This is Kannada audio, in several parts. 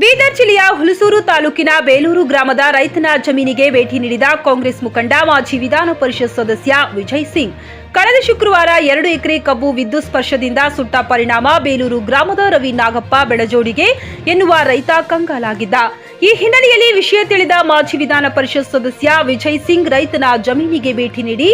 ಬೀದರ್ ಜಿಲ್ಲೆಯ ಹುಲಸೂರು ತಾಲೂಕಿನ ಬೇಲೂರು ಗ್ರಾಮದ ರೈತನ ಜಮೀನಿಗೆ ಭೇಟಿ ನೀಡಿದ ಕಾಂಗ್ರೆಸ್ ಮುಖಂಡ ಮಾಜಿ ವಿಧಾನ ಪರಿಷತ್ ಸದಸ್ಯ ವಿಜಯ್ ಸಿಂಗ್. ಕಳೆದ ಶುಕ್ರವಾರ ಎರಡು ಎಕರೆ ಕಬ್ಬು ವಿದ್ಯುತ್ ಸ್ಪರ್ಶದಿಂದ ಸುಟ್ಟ ಪರಿಣಾಮ ಬೇಲೂರು ಗ್ರಾಮದ ರವಿ ನಾಗಪ್ಪ ಬೆಳಜೋಡಿಗೆ ಎನ್ನುವ ರೈತ ಕಂಗಾಲಾಗಿದ್ದ. ಈ ಹಿನ್ನೆಲೆಯಲ್ಲಿ ವಿಷಯ ತಿಳಿದ ಮಾಜಿ ವಿಧಾನ ಪರಿಷತ್ ಸದಸ್ಯ ವಿಜಯ್ ಸಿಂಗ್ ರೈತನ ಜಮೀನಿಗೆ ಭೇಟಿ ನೀಡಿ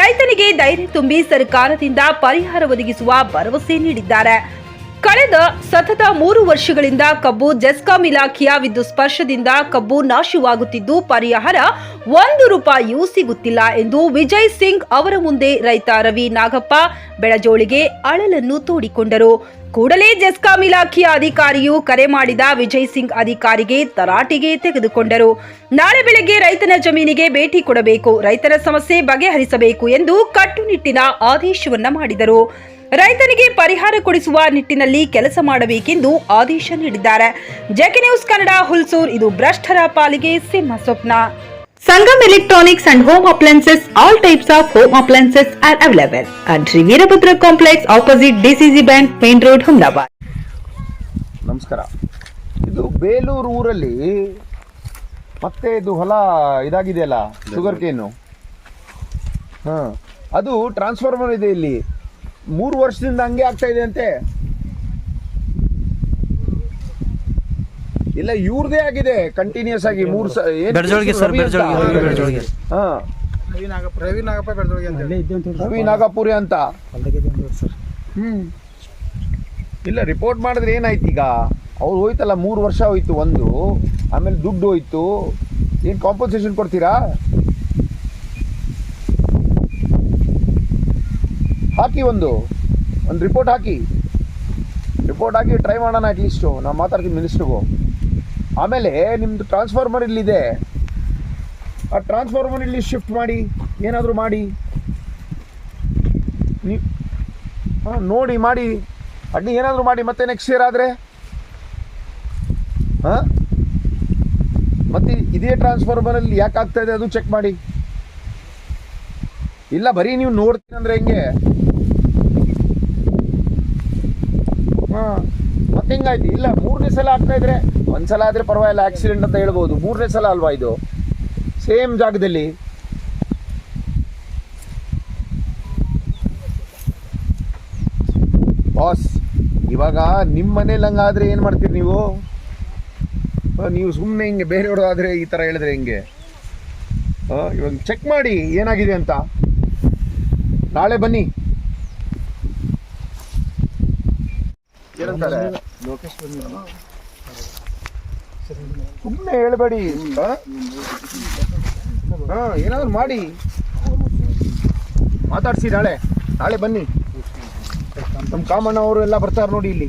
ರೈತನಿಗೆ ಧೈರ್ಯ ತುಂಬಿ ಸರ್ಕಾರದಿಂದ ಪರಿಹಾರ ಒದಗಿಸುವ ಭರವಸೆ ನೀಡಿದ್ದಾರೆ. ಕಳೆದ ಸತತ ಮೂರು ವರ್ಷಗಳಿಂದ ಕಬ್ಬು ಜೆಸ್ಕಾಂ ಇಲಾಖೆಯ ವಿದ್ಯುತ್ ಸ್ಪರ್ಶದಿಂದ ಕಬ್ಬು ನಾಶವಾಗುತ್ತಿದ್ದು, ಪರಿಹಾರ ಒಂದು ರೂಪಾಯಿಯೂ ಸಿಗುತ್ತಿಲ್ಲ ಎಂದು ವಿಜಯ್ ಸಿಂಗ್ ಅವರ ಮುಂದೆ ರೈತ ರವಿ ನಾಗಪ್ಪ ಬೆಳಜೋಳಿಗೆ ಅಳಲನ್ನು ತೋಡಿಕೊಂಡರು. ಕೂಡಲೇ ಜೆಸ್ಕಾಂ ಇಲಾಖೆಯ ಅಧಿಕಾರಿಯು ಕರೆ ಮಾಡಿದ ವಿಜಯ್ ಸಿಂಗ್ ಅಧಿಕಾರಿಗೆ ತರಾಟೆಗೆ ತೆಗೆದುಕೊಂಡರು. ನಾಳೆ ಬೆಳಗ್ಗೆ ರೈತನ ಜಮೀನಿಗೆ ಭೇಟಿ ಕೊಡಬೇಕು, ರೈತರ ಸಮಸ್ಯೆ ಬಗೆಹರಿಸಬೇಕು ಎಂದು ಕಟ್ಟುನಿಟ್ಟಿನ ಆದೇಶವನ್ನ ಮಾಡಿದರು. ರೈತನಿಗೆ ಪರಿಹಾರ ಕೊಡಿಸುವ ನಿಟ್ಟಿನಲ್ಲಿ ಕೆಲಸ ಮಾಡಬೇಕೆಂದು ಆದೇಶ ನೀಡಿದ್ದಾರೆ. ಜೆಕೆ ನ್ಯೂಸ್ ಕನ್ನಡ, ಹುಲ್ಸೂರ್, ಇದು ಭ್ರಷ್ಟರ ಪಾಲಿಗೆ ಸಿಂಹ ಸ್ವಪ್ನ Sangam Electronics and Home Appliances, all types of home appliances are available at Sri Veerabhadra Complex opposite DCC Bank, Main Road, Humdabad. Namaskara. ಇದು ಬೇಲೂರು ಊರಲ್ಲಿ ಮತ್ತೆ ಇದು ಹೊಲ ಇದಾಗಿದೆಯಲ್ಲ ಶುಗರ್ ಕೇನು ಹಾಂ ಅದು ಟ್ರಾನ್ಸ್ಫಾರ್ಮರ್ ಇದೆ ಇಲ್ಲಿ ಮೂರು ವರ್ಷದಿಂದ ಹಂಗೆ ಆಗ್ತಾ ಇದೆ ಅಂತೆ ಇಲ್ಲ ಇವ್ರದೇ ಆಗಿದೆ ಕಂಟಿನ್ಯೂಸ್ ಆಗಿ ಮೂರು ಸ ಏನ್ ಬೆಡ್ಜೋಳಿಗೆ ಸರ್? ಬೆಡ್ಜೋಳಿಗೆ, ರವಿ ಹಾ. ರವಿ ನಾಗಪ್ಪ ರವಿ ನಾಗಪ್ಪ ಬೆಳದೊಳಗೆ ಅಂತ ರವಿ ನಾಗಪುರಿ ಅಂತ? ಹ್ಮ್. ಇಲ್ಲ ರಿಪೋರ್ಟ್ ಮಾಡಿದ್ರೆ ಏನಾಯ್ತು ಈಗ? ಅವ್ರು ಹೋಯ್ತಲ್ಲ ಮೂರು ವರ್ಷ ಹೋಯ್ತು ಒಂದು. ಆಮೇಲೆ ದುಡ್ಡು ಹೋಯ್ತು. ಏನು ಕಾಂಪನ್ಸೇಷನ್ ಕೊಡ್ತೀರಾ? ಹಾಕಿ ಒಂದು. ಒಂದು ರಿಪೋರ್ಟ್ ಹಾಕಿ. ರಿಪೋರ್ಟ್ ಹಾಕಿ ಟ್ರೈ ಮಾಡೋಣ ಅಟ್ಲೀಸ್ಟು ನಾನು ಮಾತಾಡ್ತೀನಿ ಮಿನಿಸ್ಟ್ರಿಗೂ ಆಮೇಲೆ ನಿಮ್ಮದು ಟ್ರಾನ್ಸ್ಫಾರ್ಮರ್ ಇಲ್ಲಿದೆ. ಆ ಟ್ರಾನ್ಸ್ಫಾರ್ಮರ್ ಇಲ್ಲಿ ಶಿಫ್ಟ್ ಮಾಡಿ, ಏನಾದರೂ ಮಾಡಿ. ನೀವು ಹಾಂ, ನೋಡಿ, ಮಾಡಿ. ಅಡ್ಡಿ ಏನಾದರೂ ಮಾಡಿ, ಮತ್ತೆ ನೆಕ್ಸ್ಟ್ ಇಯರ್ ಆದರೆ? ಹಾಂ? ಮತ್ತೆ ಇದೇ ಟ್ರಾನ್ಸ್ಫಾರ್ಮರಲ್ಲಿ ಯಾಕೆ ಆಗ್ತಾ ಇದೆ ಅದು ಚೆಕ್ ಮಾಡಿ. ಇಲ್ಲ, ಬರೀ ನೀವು ನೋಡ್ತೀನಿ ಅಂದ್ರೆ ಹೆಂಗೆ? ಹಾಂ, ಮತ್ತೆ ಹಿಂಗಾಯ್ತು? ಇಲ್ಲ, ಮೂರನೇ ಸಲ ಆಗ್ತಾ ಇದ್ರೆ ಒಂದ್ಸಲ ಆದರೆ ಪರವಾಗಿಲ್ಲ ಆಕ್ಸಿಡೆಂಟ್ ಅಂತ ಹೇಳ್ಬೋದು. ಮೂರನೇ ಸಲ ಅಲ್ವಾ ಇದು? ಸೇಮ್ ಜಾಗದಲ್ಲಿ. ಬಾಸ್ ಇವಾಗ ನಿಮ್ಮ ಮನೇಲಿ ಹಂಗಾದ್ರೆ ಏನು ಮಾಡ್ತೀರಿ ನೀವು? ನೀವು ಸುಮ್ಮನೆ ಹಿಂಗೆ ಬೇರೆಯವ್ರದಾದ್ರೆ ಈ ಥರ ಹೇಳಿದ್ರೆ ಹಿಂಗೆ? ಇವಾಗ ಚೆಕ್ ಮಾಡಿ ಏನಾಗಿದೆ ಅಂತ. ನಾಳೆ ಬನ್ನಿ. ಏನಂತಾರೆ? ಸುಮ್ಮನೆ ಹೇಳ್ಬೇಡಿ. ಹಾ? ಏನಾದ್ರು ಮಾಡಿ. ಮಾತಾಡ್ಸಿ ನಾಳೆ. ನಾಳೆ ಬನ್ನಿ. ನಮ್ಮ ಕಾಮಣ್ಣ ಅವರು ಎಲ್ಲ ಬರ್ತಾರೆ ನೋಡಿ ಇಲ್ಲಿ.